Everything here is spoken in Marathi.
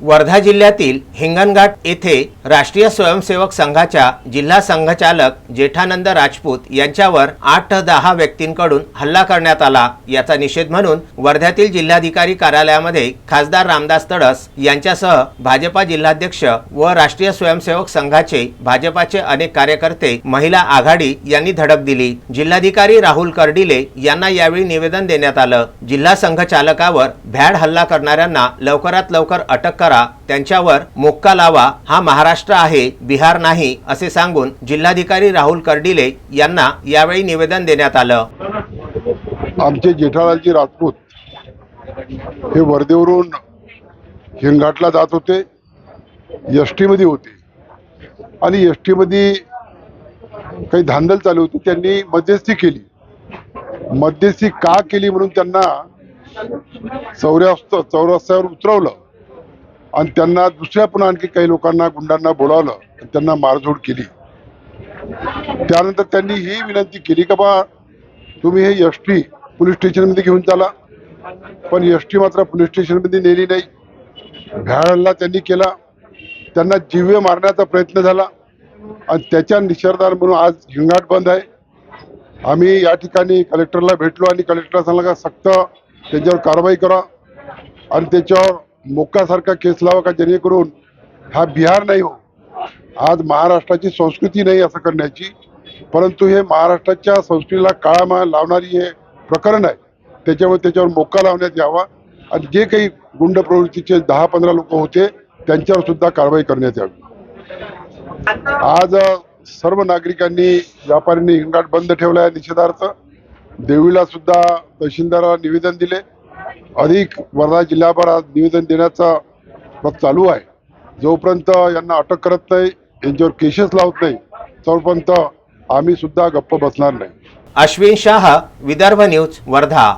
वर्धा जिल्ह्यातील हिंगणघाट येथे राष्ट्रीय स्वयंसेवक संघाच्या जिल्हा संघचालक जेठानंद राजपूत यांच्यावर आठ दहा व्यक्तींकडून हल्ला करण्यात आला. याचा निषेध म्हणून वर्ध्यातील जिल्हाधिकारी कार्यालयामध्ये खासदार रामदास तडस यांच्यासह भाजपा जिल्हाध्यक्ष व राष्ट्रीय स्वयंसेवक संघाचे भाजपाचे अनेक कार्यकर्ते महिला आघाडी यांनी धडक दिली. जिल्हाधिकारी राहुल कर्डिले यांना यावेळी निवेदन देण्यात आलं. जिल्हा संघचालकावर भ्याड हल्ला करणाऱ्यांना लवकरात लवकर अटक करा त्यांच्यावर मोक्का लावा हा महाराष्ट्र आहे बिहार नाही असे सांगून जिल्हाधिकारी राहुल कर्डिले यांना यावेळी निवेदन देण्यात आलं. आमचे जेठालालजी राजपूत हे वर्धेवरून हिंगाटला जात होते एस टीमध्ये होते. आणि एस टीमध्ये काही धांदल चालू होती त्यांनी मध्यस्थी केली. मध्यस्थी का केली म्हणून त्यांना चौऱ्यास्त चौरस्त्यावर उतरवलं. आणि त्यांना दुसऱ्या पण आणखी काही लोकांना गुंडांना बोलावलं आणि त्यांना मारझोड केली. त्यानंतर त्यांनी ही विनंती केली का बा तुम्ही हे एस टी पोलीस स्टेशनमध्ये घेऊन चाला. पण एस टी मात्र पोलीस स्टेशनमध्ये नेली नाही. भ्याडला त्यांनी केला. त्यांना जीवे मारण्याचा प्रयत्न झाला. आणि त्याच्या निषेधार म्हणून आज हिंगाट बंद आहे. आम्ही या ठिकाणी कलेक्टरला भेटलो आणि कलेक्टरला सांगला का सक्त त्यांच्यावर कारवाई करा. आणि त्याच्यावर मोक्कासारखा केस लावा का जेणेकरून हा बिहार नाही हो. आज महाराष्ट्राची संस्कृती नाही असं करण्याची. परंतु हे महाराष्ट्राच्या संस्कृतीला काळामा लावणारी हे प्रकरण आहे. त्याच्यामुळे त्याच्यावर मोक्का लावण्यात यावा. आणि जे काही गुंड प्रवृत्तीचे दहा पंधरा लोक होते त्यांच्यावर सुद्धा कारवाई करण्यात यावी. आज सर्व नागरिकांनी व्यापाऱ्यांनी हिंगाट बंद ठेवला आहे निषेधार्थ. देवीला सुद्धा तहसीलदाराला निवेदन दिले. अधिक वर्धा जिल्ह्याभर आज निवेदन देण्याचा प्रत चालू आहे. जोपर्यंत यांना अटक करत नाही यांच्यावर केसेस लावत नाही तोपर्यंत आम्ही सुद्धा गप्प बसणार नाही. अश्विन शाह विदर्भ न्यूज वर्धा.